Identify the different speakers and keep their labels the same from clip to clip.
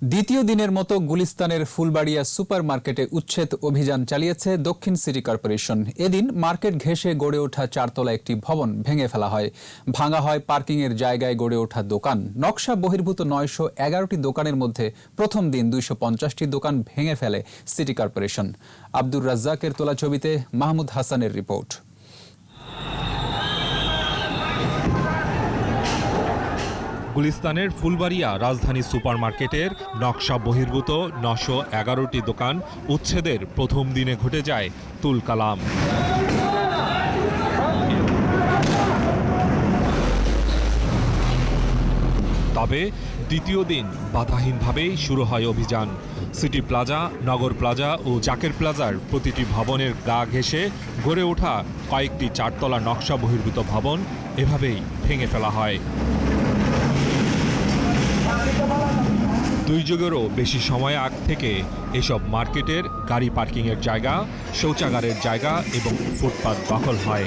Speaker 1: দ্বিতীয় দিনের মতো গুলিস্তানের ফুলবাড়িয়া সুপার মার্কেটে উচ্ছেদ অভিযান চালিয়েছে দক্ষিণ সিটি কর্পোরেশন। এদিন মার্কেট ঘেঁষে গড়ে ওঠা চারতলা একটি ভবন ভেঙে ফেলা হয়। ভাঙা হয় পার্কিংয়ের জায়গায় গড়ে ওঠা দোকান। নকশা বহির্ভূত নয়শো এগারোটি দোকানের মধ্যে প্রথম দিন দুইশো পঞ্চাশটি দোকান ভেঙে ফেলে সিটি কর্পোরেশন। আব্দুর রাজ্জাকের তোলা ছবিতে মাহমুদ হাসানের রিপোর্ট।
Speaker 2: গুলিস্তানের ফুলবাড়িয়া রাজধানী সুপারমার্কেটের নকশা বহির্ভূত নশো এগারোটি দোকান উচ্ছেদের প্রথম দিনে ঘটে যায় তুলকালাম তবে দ্বিতীয় দিন বাধাহীনভাবেই শুরু হয় অভিযান। সিটি প্লাজা, নগর প্লাজা ও জাকের প্লাজার প্রতিটি ভবনের গা ঘেঁষে গড়ে ওঠা কয়েকটি চারতলা নকশা বহির্ভূত ভবন এভাবেই ভেঙে ফেলা হয়। দুই যুগেরও বেশি সময় আগ থেকে এসব মার্কেটের গাড়ি পার্কিংয়ের জায়গা, শৌচাগারের জায়গা এবং ফুটপাত দখল হয়।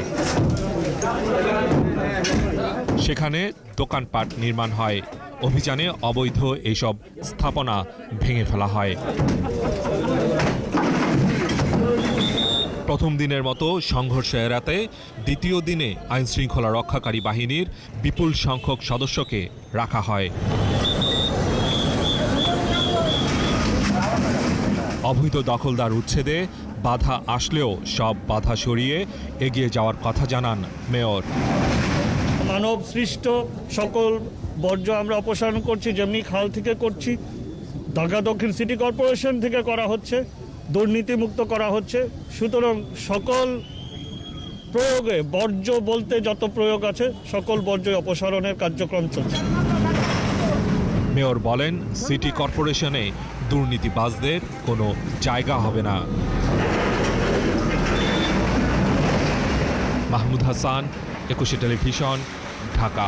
Speaker 2: সেখানে দোকানপাট নির্মাণ হয়। অভিযানে অবৈধ এইসব স্থাপনা ভেঙে ফেলা হয়। প্রথম দিনের মতো সংঘর্ষ এড়াতে দ্বিতীয় দিনে আইনশৃঙ্খলা রক্ষাকারী বাহিনীর বিপুল সংখ্যক সদস্যকে রাখা হয়। অবৈধ দখলদার উচ্ছেদে বাধা আসলেও সব বাধা সরিয়ে এগিয়ে যাওয়ার কথা জানান মেয়র।
Speaker 3: মানব সৃষ্ট সকল বর্জ্য আমরা অপসারণ করছি যেমনি খাল থেকে করছি ঢাকা দক্ষিণ সিটি কর্পোরেশন থেকে করা হচ্ছে দুর্নীতিমুক্ত করা হচ্ছে। সুতরাং সকল প্রয়োগে বর্জ্য বলতে যত প্রয়োগ আছে সকল বর্জ্য অপসারণের কার্যক্রম চলছে।
Speaker 2: মেয়র বলেন সিটি কর্পোরেশনে দুর্নীতিবাজদের কোনো জায়গা হবে না। মাহমুদ হাসান একুশে টেলিভিশন ঢাকা।